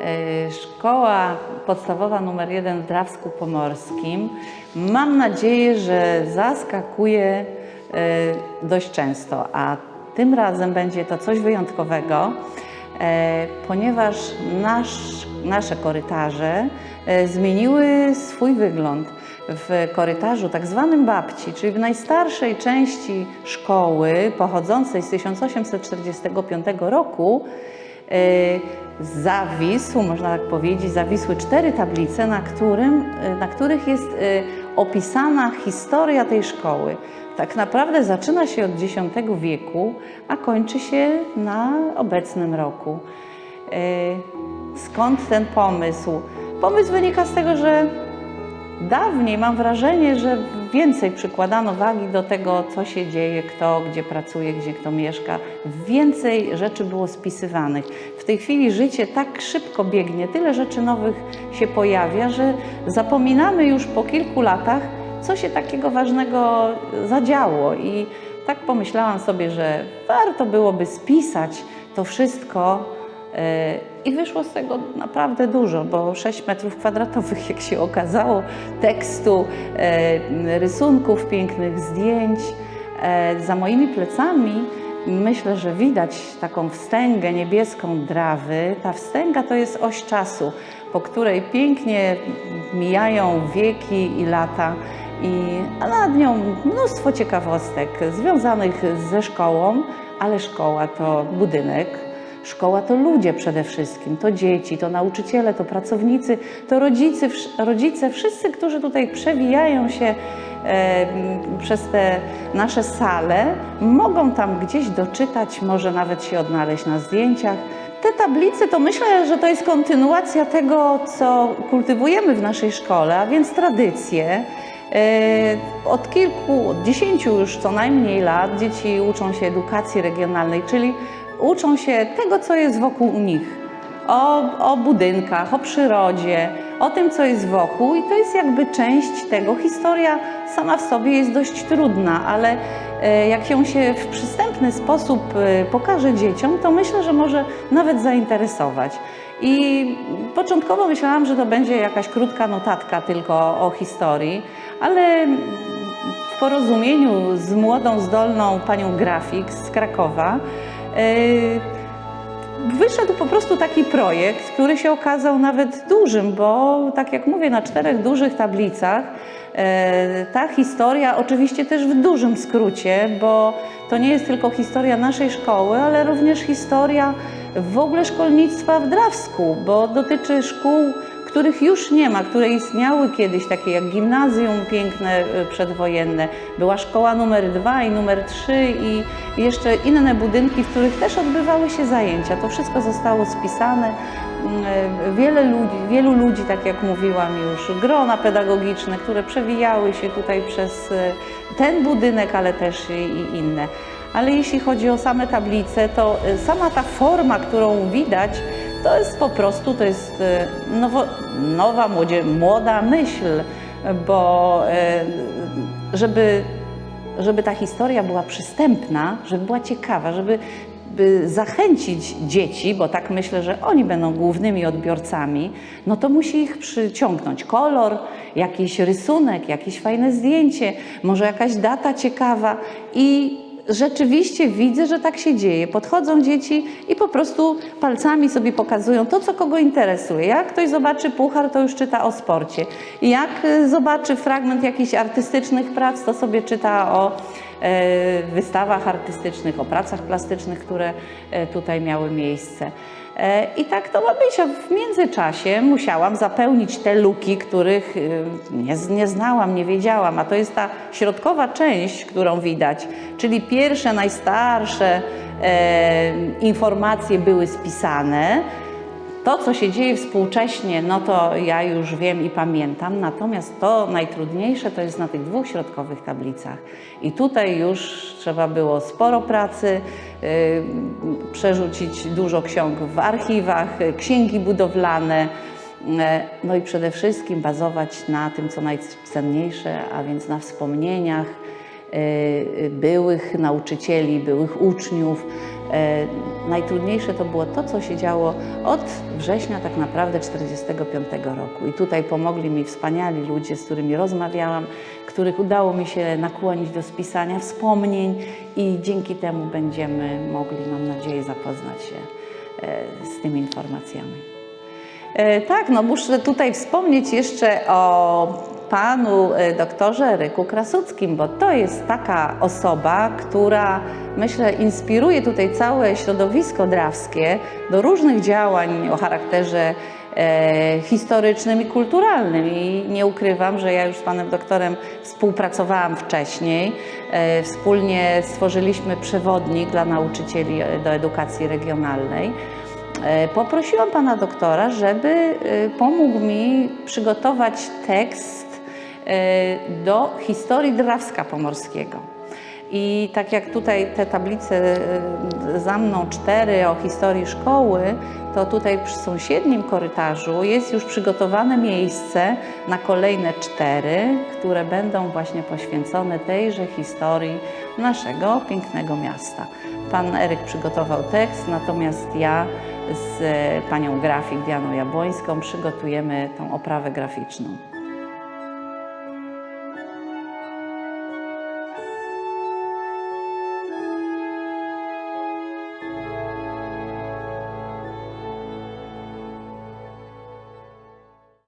E, Szkoła podstawowa numer 1 w Drawsku Pomorskim. Mam nadzieję, że zaskakuje e, dość często, a tym razem będzie to coś wyjątkowego, e, ponieważ nasz, nasze korytarze zmieniły swój wygląd. W korytarzu tak zwanym babci, czyli w najstarszej części szkoły pochodzącej z 1845 roku, zawisł, można tak powiedzieć, zawisły cztery tablice, na, którym, e, na których jest e, opisana historia tej szkoły. Tak naprawdę zaczyna się od X wieku, a kończy się na obecnym roku. E, Skąd ten pomysł? Pomysł wynika z tego, że Dawniej mam wrażenie, że więcej przykładano wagi do tego, co się dzieje, kto gdzie pracuje, gdzie kto mieszka. Więcej rzeczy było spisywanych. W tej chwili życie tak szybko biegnie, tyle rzeczy nowych się pojawia, że zapominamy już po kilku latach, co się takiego ważnego zadziało. I tak pomyślałam sobie, że warto byłoby spisać to wszystko i wyszło z tego naprawdę dużo, bo 6 metrów kwadratowych, jak się okazało, tekstu, e, rysunków, pięknych zdjęć. E, Za moimi plecami myślę, że widać taką wstęgę niebieską drawy. Ta wstęga to jest oś czasu, po której pięknie mijają wieki i lata. I nad nią mnóstwo ciekawostek związanych ze szkołą, ale szkoła to budynek, Szkoła to ludzie przede wszystkim, to dzieci, to nauczyciele, to pracownicy, to rodzice, rodzice wszyscy, którzy tutaj przewijają się e, przez te nasze sale, mogą tam gdzieś doczytać, może nawet się odnaleźć na zdjęciach. Te tablice to myślę, że to jest kontynuacja tego, co kultywujemy w naszej szkole, a więc tradycje. E, Od kilku, od dziesięciu już co najmniej lat dzieci uczą się edukacji regionalnej, czyli uczą się tego, co jest wokół nich. O, o budynkach, o przyrodzie, o tym, co jest wokół, i to jest jakby część tego. Historia sama w sobie jest dość trudna, ale e, jak ją się w przystępny sposób e, pokaże dzieciom, to myślę, że może nawet zainteresować. I początkowo myślałam, że to będzie jakaś krótka notatka tylko o historii, ale w porozumieniu z młodą, zdolną panią grafik z Krakowa wyszedł po prostu taki projekt, który się okazał nawet dużym, bo tak jak mówię, na czterech dużych tablicach yy, ta historia, oczywiście też w dużym skrócie, bo to nie jest tylko historia naszej szkoły, ale również historia w ogóle szkolnictwa w Drawsku, bo dotyczy szkół których już nie ma, które istniały kiedyś, takie jak gimnazjum piękne y, przedwojenne, była szkoła numer dwa i numer trzy i jeszcze inne budynki, w których też odbywały się zajęcia. To wszystko zostało spisane. Mm, Wiele ludzi, wielu ludzi, tak jak mówiłam już, grona pedagogiczne, które przewijały się tutaj przez y, ten budynek, ale też i, inne. Ale jeśli chodzi o same tablice, to y, sama ta forma, którą widać, to jest po prostu, to jest e, nowo, nowa, młodzie, młoda myśl, bo e, żeby, żeby ta historia była przystępna, żeby była ciekawa, żeby by zachęcić dzieci, bo tak myślę, że oni będą głównymi odbiorcami, no to musi ich przyciągnąć. Kolor, jakiś rysunek, jakieś fajne zdjęcie, może jakaś data ciekawa i rzeczywiście widzę, że tak się dzieje. Podchodzą dzieci i po prostu palcami sobie pokazują to, co kogo interesuje. Jak ktoś zobaczy puchar, to już czyta o sporcie. Jak y, zobaczy fragment jakichś artystycznych prac, to sobie czyta o e, wystawach artystycznych, o pracach plastycznych, które e, tutaj miały miejsce. E, I tak to ma być, w międzyczasie musiałam zapełnić te luki, których y, nie, nie znałam, nie wiedziałam, a to jest ta środkowa część, którą widać, czyli pierwsze, najstarsze e, informacje były spisane. To, co się dzieje współcześnie, no to ja już wiem i pamiętam, natomiast to najtrudniejsze to jest na tych dwóch środkowych tablicach. I tutaj już trzeba było sporo pracy, yy, przerzucić dużo ksiąg w archiwach, yy, księgi budowlane, yy, no i przede wszystkim bazować na tym, co najcenniejsze, a więc na wspomnieniach, y, byłych nauczycieli, byłych uczniów, Najtrudniejsze to było to, co się działo od września tak naprawdę 1945 roku. I tutaj pomogli mi wspaniali ludzie, z którymi rozmawiałam, których udało mi się nakłonić do spisania wspomnień i dzięki temu będziemy mogli, mam nadzieję, zapoznać się e, z tymi informacjami. E, Tak, no muszę tutaj wspomnieć jeszcze o panu e, doktorze Ryku Krasuckim, bo to jest taka osoba, która myślę inspiruje tutaj całe środowisko drawskie do różnych działań o charakterze e, historycznym i kulturalnym. I nie ukrywam, że ja już z panem doktorem współpracowałam wcześniej. E, wspólnie stworzyliśmy przewodnik dla nauczycieli do edukacji regionalnej. Poprosiłam pana doktora, żeby pomógł mi przygotować tekst do historii Drawska Pomorskiego. I tak jak tutaj te tablice e, za mną cztery o historii szkoły, to tutaj przy sąsiednim korytarzu jest już przygotowane miejsce na kolejne cztery, które będą właśnie poświęcone tejże historii naszego pięknego miasta. Pan Eryk przygotował tekst, natomiast ja z e, panią grafik Dianą Jabłońską przygotujemy tą oprawę graficzną.